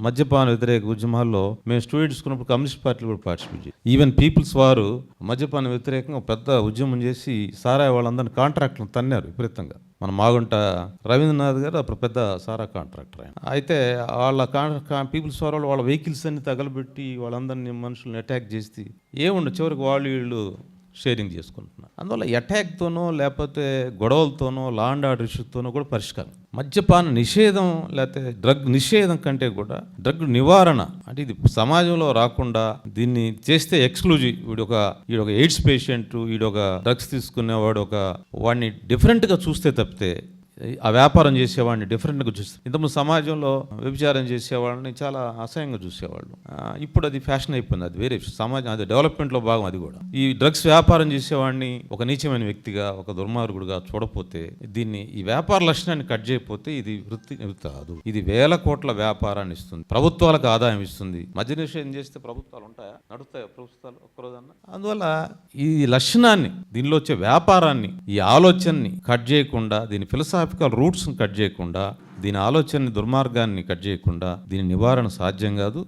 మద్యపాన వ్యతిరేక ఉద్యమాల్లో మేము స్టూడెంట్స్ ఉన్నప్పుడు కమ్యూనిస్ట్ పార్టీలు కూడా పార్టిసిపేట్ చేసి ఈవెన్ పీపుల్స్ వారు మద్యపాన వ్యతిరేకంగా పెద్ద ఉద్యమం చేసి సారాయి వాళ్ళందరినీ కాంట్రాక్టులను తన్నారు విపరీతంగా. మన మాగుంట రవీంద్రనాథ్ గారు అప్పుడు పెద్ద సారా కాంట్రాక్టర్ ఆయన. అయితే వాళ్ళ కాంట్రా పీపుల్స్ వారు వాళ్ళ వెహికల్స్ అన్ని తగలబెట్టి వాళ్ళందరినీ మనుషుల్ని అటాక్ చేసి ఏముండదు? చివరికి వాళ్ళు వీళ్ళు షేరింగ్ చేసుకుంటున్నాను అందువల్ల అటాక్తోనో లేకపోతే గొడవలతోనో లా అండ్ ఆర్డర్ ఇష్యూతోనో కూడా పరిష్కారం. మద్యపాన నిషేధం లేకపోతే డ్రగ్ నిషేధం కంటే కూడా డ్రగ్ నివారణ అంటే ఇది సమాజంలో రాకుండా దీన్ని చేస్తే ఎక్స్క్లూజివ్. వీడు ఒక వీడు ఒక ఎయిడ్స్ పేషెంట్ వీడు ఒక డ్రగ్స్ తీసుకునేవాడు ఒక వాడిని డిఫరెంట్గా చూస్తే తప్పితే ఆ వ్యాపారం చేసేవాడిని డిఫరెంట్గా చూస్తారు ఇంతకుముందు సమాజంలో వ్యభిచారం చేసేవాళ్ళని చాలా అసహ్యంగా చూసేవాళ్ళు. ఇప్పుడు అది ఫ్యాషన్ అయిపోయింది అది వేరే సమాజం అది డెవలప్మెంట్లో భాగం అది కూడా. ఈ డ్రగ్స్ వ్యాపారం చేసేవాడిని ఒక నీచమైన వ్యక్తిగా ఒక దుర్మార్గుడుగా చూడపోతే దీన్ని ఈ వ్యాపార లక్షణాన్ని కట్ చేయకపోతే ఇది వృత్తి కాదు. ఇది వేల కోట్ల వ్యాపారాన్ని ఇస్తుంది. ప్రభుత్వాలకు ఆదాయం ఇస్తుంది. మధ్య నిషేధం చేస్తే ప్రభుత్వాలు ఉంటాయా? నడుస్తాయా ప్రభుత్వాలు ఒక్కరోజన్నా? అందువల్ల ఈ లక్షణాన్ని దీనిలో వచ్చే వ్యాపారాన్ని ఈ ఆలోచనని కట్ చేయకుండా దీని ఫిలాసఫికల్ రూట్స్ని కట్ చేయకుండా దీని ఆలోచనని దుర్మార్గాన్ని కట్ చేయకుండా దీని నివారణ సాధ్యం కాదు.